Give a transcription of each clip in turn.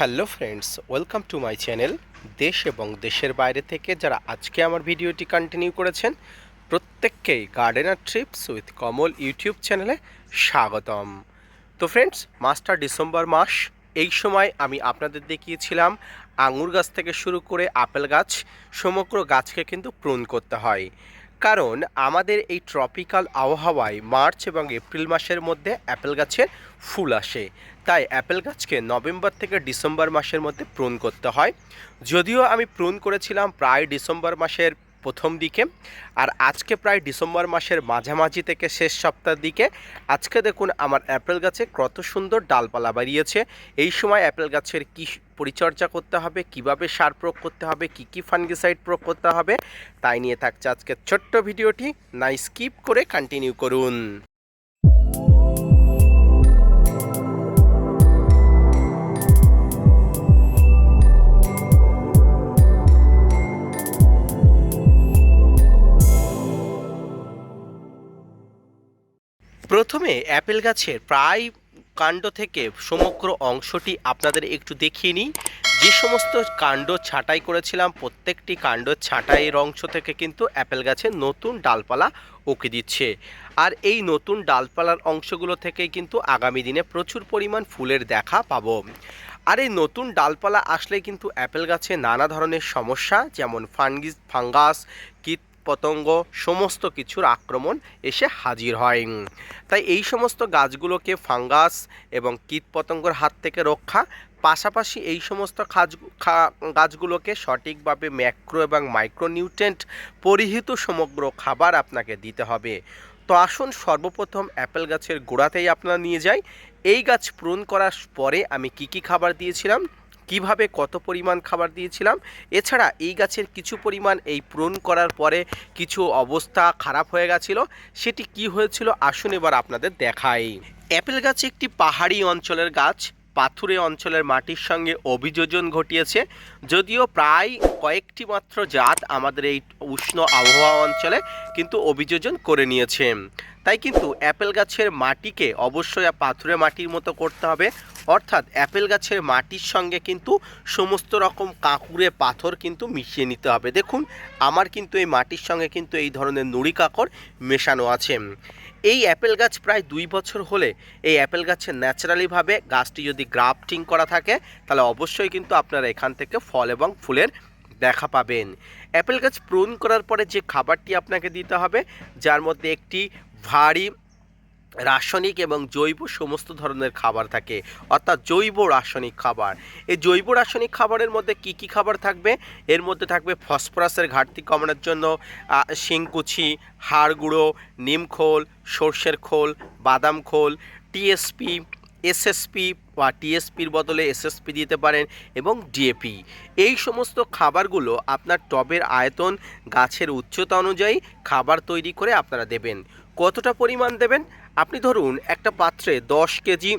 Hello friends, welcome to my channel দেশ এবং দেশের বাইরে থেকে যারা আজকে আমার ভিডিওটি কন্টিনিউ করেছেন, প্রত্যেককেই gardener trips with Kamal YouTube চ্যানেলে স্বাগতম। তো ফ্রেন্ডস মাস্টার ডিসেম্বর মাস, এই সময় আমি আপনাদের দেখিয়েছিলাম আঙুর গাছ থেকে শুরু করে আপেল গাছ, সমগ্র গাছকে কিন্তু প্রুন করতে হয়। কারণ আমাদের এই ট্রপিক্যাল আবহাওয়ায় মার্চ এবং এপ্রিল মাসের মধ্যে অ্যাপেল গাছের ফুল আসে। তাই অ্যাপেল গাছকে নভেম্বর থেকে ডিসেম্বর মাসের মধ্যে প্রুন করতে হয়। যদিও আমি প্রুন করেছিলাম প্রায় ডিসেম্বর মাসের প্রথম দিকে। আর আজকে প্রায় ডিসেম্বর মাসের মাঝামাঝি থেকে শেষ সপ্তাহের দিকে, আজকে দেখুন আমার অ্যাপেল গাছে কত সুন্দর ডালপালা বাড়িয়েছে এই সময় অ্যাপেল গাছের কী পরিচর্যা করতে হবে, কীভাবে সার প্রয়োগ করতে হবে, কি কি ফাঙ্গিসাইড প্রয়োগ করতে হবে, তাই নিয়ে থাকছে আজকের ছোট্ট ভিডিওটি। না স্কিপ করে কন্টিনিউ করুন। প্রথমে অ্যাপেল গাছের প্রায় কাণ্ড থেকে সমগ্র অংশটি আপনাদের একটু দেখিয়ে নিই। যে সমস্ত কাণ্ড ছাঁটাই করেছিলাম, প্রত্যেকটি কাণ্ড ছাঁটাইয়ের অংশ থেকে কিন্তু অ্যাপেল গাছের নতুন ডালপালা ওকে দিচ্ছে। আর এই নতুন ডালপালার অংশগুলো থেকে কিন্তু আগামী দিনে প্রচুর পরিমাণ ফুলের দেখা পাবো। আর এই নতুন ডালপালা আসলে কিন্তু অ্যাপেল গাছে নানা ধরনের সমস্যা, যেমন ফাঙ্গিস, ফাঙ্গাস, কীট পতঙ্গ সমস্ত কিছুর আক্রমণ এসে হাজির হয়। তাই এই সমস্ত গাছগুলোকে ফাঙ্গাস এবং কীট পতঙ্গর হাত থেকে রক্ষা, পাশাপাশি এই সমস্ত খাজ গাছগুলোকে সঠিকভাবে ম্যাক্রো এবং মাইক্রোনিউট্রেন্ট পরিহিত সমগ্র খাবার আপনাকে দিতে হবে। তো আসুন সর্বপ্রথম অ্যাপেল গাছের গোড়াতেই আপনারা নিয়ে যাই। এই গাছ পূরণ করার পরে আমি কি কি খাবার দিয়েছিলাম? কীভাবে কত পরিমাণ খাবার দিয়েছিলাম। এছাড়া এই গাছের কিছু পরিমাণ এই প্রুন করার পরে কিছু অবস্থা খারাপ হয়ে গেছিল। সেটি কি হয়েছিল আসুন এবার আপনাদের দেখাই। অ্যাপেল গাছ একটি পাহাড়ি অঞ্চলের গাছ। পাথুরে অঞ্চলের মাটির সঙ্গে অভিযোজন ঘটিয়েছে। যদিও প্রায় কয়েকটি মাত্র জাত আমাদের এই উষ্ণ আবহাওয়া অঞ্চলে কিন্তু অভিযোজন করে নিয়েছে। তাই কিন্তু অ্যাপেল গাছের মাটিকে অবশ্যই পাথুরে মাটির মতো করতে হবে। অর্থাৎ অ্যাপেল গাছের মাটির সঙ্গে কিন্তু সমস্ত রকম কাঁকুড়ে, পাথর কিন্তু মিশিয়ে নিতে হবে। দেখুন, আমার কিন্তু এই মাটির সঙ্গে কিন্তু এই ধরনের নুড়ি কাঁকড় মেশানো আছে। এই অ্যাপেল গাছ প্রায় দুই বছর হলে এই অ্যাপেল গাছের ন্যাচারালিভাবে গাছটি যদি গ্রাফটিং করা থাকে, তাহলে অবশ্যই কিন্তু আপনারা এখান থেকে ফল এবং ফুলের দেখা পাবেন। অ্যাপেল গাছ প্রুন করার পরে যে খাবারটি আপনাকে দিতে হবে, যার মধ্যে একটি ভারী রাসায়নিক এবং জৈব সমস্ত ধরনের খাবার থাকে, অর্থাৎ জৈব রাসায়নিক খাবার। এই জৈব রাসায়নিক খাবারের মধ্যে কি কি খাবার থাকবে? এর মধ্যে থাকবে ফসফরাসের ঘাটতি কমানোর জন্য শিংকুচি হাড় গুঁড়ো নিম খোল, সর্ষের খোল, বাদাম খোল টিএসপি এসএসপি বা টিএসপির বদলে এসএসপি দিতে পারেন এবং ডিএপি এই সমস্ত খাবারগুলো আপনার টবের আয়তন, গাছের উচ্চতা অনুযায়ী খাবার তৈরি করে আপনারা দেবেন। কতটা পরিমাণ দেবেন? আপনি ধরুন একটা পাত্রে দশ কেজি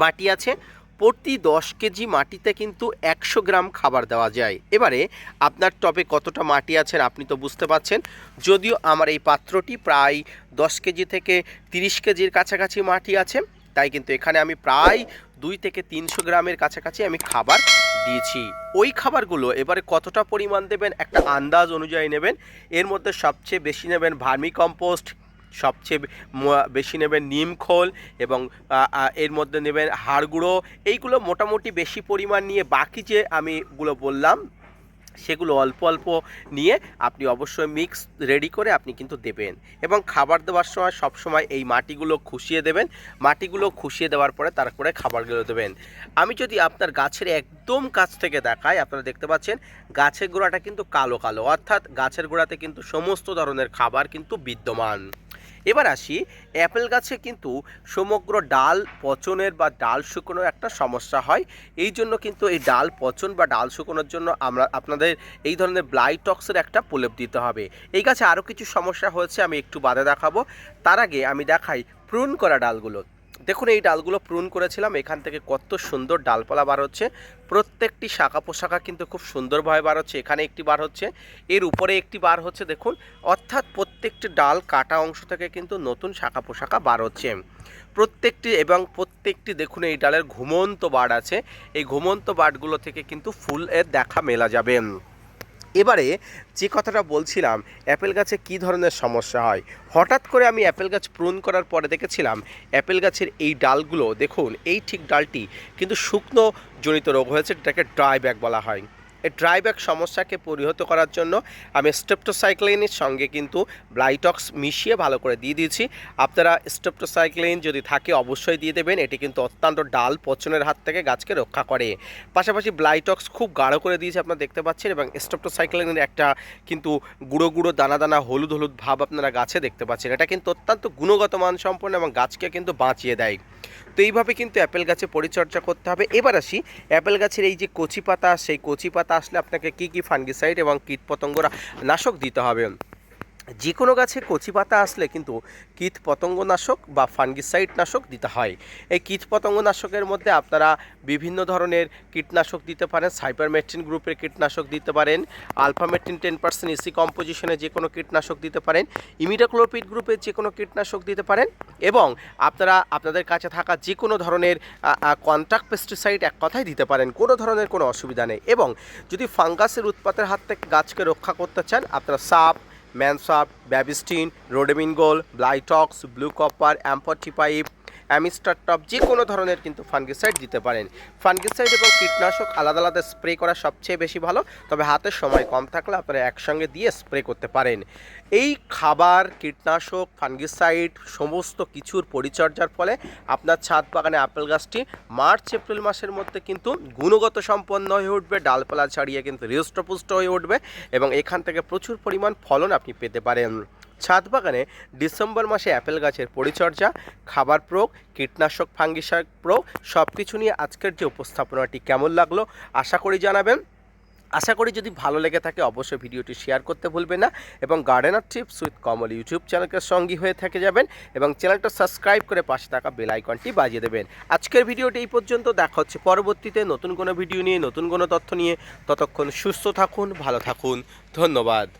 মাটি আছে, প্রতি দশ কেজি মাটিতে কিন্তু একশো গ্রাম খাবার দেওয়া যায়। এবারে আপনার টবে কতটা মাটি আছেন আপনি তো বুঝতে পারছেন। যদিও আমার এই পাত্রটি প্রায় দশ কেজি থেকে তিরিশ কেজির কাছাকাছি মাটি আছে, তাই কিন্তু এখানে আমি প্রায় দুই থেকে তিনশো গ্রামের কাছাকাছি আমি খাবার দিয়েছি। ওই খাবারগুলো এবারে কতটা পরিমাণ দেবেন, একটা আন্দাজ অনুযায়ী নেবেন। এর মধ্যে সবচেয়ে বেশি নেবেন ভার্মি কম্পোস্ট সবচেয়ে বেশি নেবেন নিম খোল এবং এর মধ্যে নেবেন হাড় গুঁড়ো। এইগুলো মোটামুটি বেশি পরিমাণ নিয়ে বাকি যে আমিগুলো বললাম, সেগুলো অল্প অল্প নিয়ে আপনি অবশ্যই মিক্স রেডি করে আপনি কিন্তু দেবেন। এবং খাবার দেওয়ার সময় সব সময় এই মাটিগুলো খুশিয়ে দেবেন। মাটিগুলো খুশিয়ে দেওয়ার পরে তারপরে খাবারগুলো দেবেন। আমি যদি আপনার গাছের একদম কাছ থেকে দেখাই, আপনারা দেখতে পাচ্ছেন গাছের গোড়াটা কিন্তু কালো কালো। অর্থাৎ গাছের গোড়াতে কিন্তু সমস্ত ধরনের খাবার কিন্তু বিদ্যমান। এবার আসি অ্যাপেল গাছে কিন্তু সমগ্র ডাল পচনের বা ডাল শুকোনোর একটা সমস্যা হয়। এই জন্য কিন্তু এই ডাল পচন বা ডাল শুকোনোর জন্য আমরা আপনাদের এই ধরনের ব্লাইটক্সের একটা প্রলেপ দিতে হবে। এই গাছে আরও কিছু সমস্যা হয়েছে, আমি একটু বাদে দেখাবো। তার আগে আমি দেখাই প্রুন করা ডালগুলো। দেখুন, এই ডালগুলো প্রুন করেছিলাম। এখান থেকে কত সুন্দর ডালপালা বার হচ্ছে। প্রত্যেকটি শাখা পোশাখা কিন্তু খুব সুন্দরভাবে বার হচ্ছে। এখানে একটি বার হচ্ছে। এর উপরে একটি বার হচ্ছে, দেখুন। অর্থাৎ প্রত্যেকটি ডাল কাটা অংশ থেকে কিন্তু নতুন শাখা পোশাখা বার হচ্ছে। প্রত্যেকটি এবং প্রত্যেকটি, দেখুন, এই ডালের ঘুমন্ত বাড আছে। এই ঘুমন্ত বাডগুলো থেকে কিন্তু ফুলের দেখা মেলা যাবে। এবারে যে কথাটা বলছিলাম, অ্যাপেল গাছে কি ধরনের সমস্যা হয়? হঠাৎ করে আমি অ্যাপেল গাছ প্রুন করার পরে দেখেছিলাম, অ্যাপেল গাছের এই ডালগুলো, দেখুন, এই ঠিক ডালটি কিন্তু শুকনো জনিত রোগ হয়েছে, এটাকে ড্রাই ব্যাগ বলা হয়। এই ড্রাই ব্যাক সমস্যাকে পরিহত করার জন্য আমি স্টেপটোসাইক্লিনের সঙ্গে কিন্তু ব্লাইটক্স মিশিয়ে ভালো করে দিয়ে দিয়েছি। আপনারা স্টেপটোসাইক্লিন যদি থাকে অবশ্যই দিয়ে দেবেন। এটি কিন্তু অত্যন্ত ডাল পচনের হাত থেকে গাছকে রক্ষা করে। পাশাপাশি ব্লাইটক্স খুব গাঢ় করে দিয়েছে আপনারা দেখতে পাচ্ছেন এবং স্টেপটোসাইক্লিনের একটা কিন্তু গুঁড়ো গুঁড়ো দানা দানা হলুদ হলুদ ভাব আপনারা গাছে দেখতে পাচ্ছেন। এটা কিন্তু অত্যন্ত গুণগত মান সম্পন্ন এবং গাছকে কিন্তু বাঁচিয়ে দেয়। তো এইভাবে কিন্তু অ্যাপেল গাছে পরিচর্যা করতে হবে। এবার আসি অ্যাপেল গাছের এই যে কচি পাতা, সেই কচি পাতা আসলে আপনাকে কী কী ফাঙ্গিসাইড এবং কীটপতঙ্গরা নাশক দিতে হবে? যে কোনো গাছে কচি পাতা আসলে কিন্তু কীট পতঙ্গনাশক বা ফাঙ্গিসাইড নাশক দিতে হয়। এই কীট পতঙ্গনাশকের মধ্যে আপনারা বিভিন্ন ধরনের কীটনাশক দিতে পারেন, সাইপারমেট্রিন গ্রুপের কীটনাশক দিতে পারেন, আলফামেট্রিন টেন পার্সেন্ট, এসি কম্পোজিশনে যে কোনো কীটনাশক দিতে পারেন ইমিডাক্লোপিড গ্রুপের যে কোনো কীটনাশক দিতে পারেন এবং আপনারা, আপনাদের কাছে থাকা যে কোনো ধরনের কন্ট্রাক্ট পেস্টিসাইড এক কথায় দিতে পারেন, কোনো ধরনের কোনো অসুবিধা নেই এবং যদি ফাঙ্গাসের উৎপাতের হাত থেকে গাছকে রক্ষা করতে চান, আপনারা Saaf Mansaaf Bavistin Ridomil Gold Blitox blue copper অ্যাম্পটিপাইপ Amistar top যে কোনো ধরনের কিন্তু ফাঙ্গিসাইড দিতে পারেন। ফাঙ্গিসাইড এবং কীটনাশক আলাদা আলাদা স্প্রে করা সবচেয়ে বেশি ভালো, তবে হাতের সময় কম থাকলে আপনারা একসঙ্গে দিয়ে স্প্রে করতে পারেন। এই খাবার, কীটনাশক, ফাঙ্গিসাইড সমস্ত কিছুর পরিচর্যার ফলে আপনার ছাদ বাগানে আপেল গাছটি মার্চ, এপ্রিল মাসের মধ্যে কিন্তু গুণগত সম্পন্ন হয়ে উঠবে, ডালপালা ছাড়িয়ে কিন্তু হৃষ্টপুষ্ট হয়ে উঠবে এবং এখান থেকে প্রচুর পরিমাণ ফলন আপনি পেতে পারেন। ছাদ বাগানে ডিসেম্বর মাসে অ্যাপেল গাছের পরিচর্যা, খাবার প্রয়োগ, কীটনাশক, ফাঙ্গিসাইড প্রয়োগ সব কিছু নিয়ে আজকের যে উপস্থাপনাটি কেমন লাগল আশা করি জানাবেন। আশা করি যদি ভালো লেগে থাকে অবশ্যই ভিডিওটি শেয়ার করতে ভুলবেন না এবং gardener tips with Kamal YouTube চ্যানেলকে সঙ্গী হয়ে থেকে যাবেন এবং চ্যানেলটা সাবস্ক্রাইব করে পাশে থাকা বেল আইকনটি বাজিয়ে দেবেন। আজকের ভিডিওটি এই পর্যন্ত, দেখা হচ্ছে পরবর্তীতে নতুন কোনো ভিডিও নিয়ে, নতুন কোনো তথ্য নিয়ে। ততক্ষণ সুস্থ থাকুন, ভালো থাকুন, ধন্যবাদ।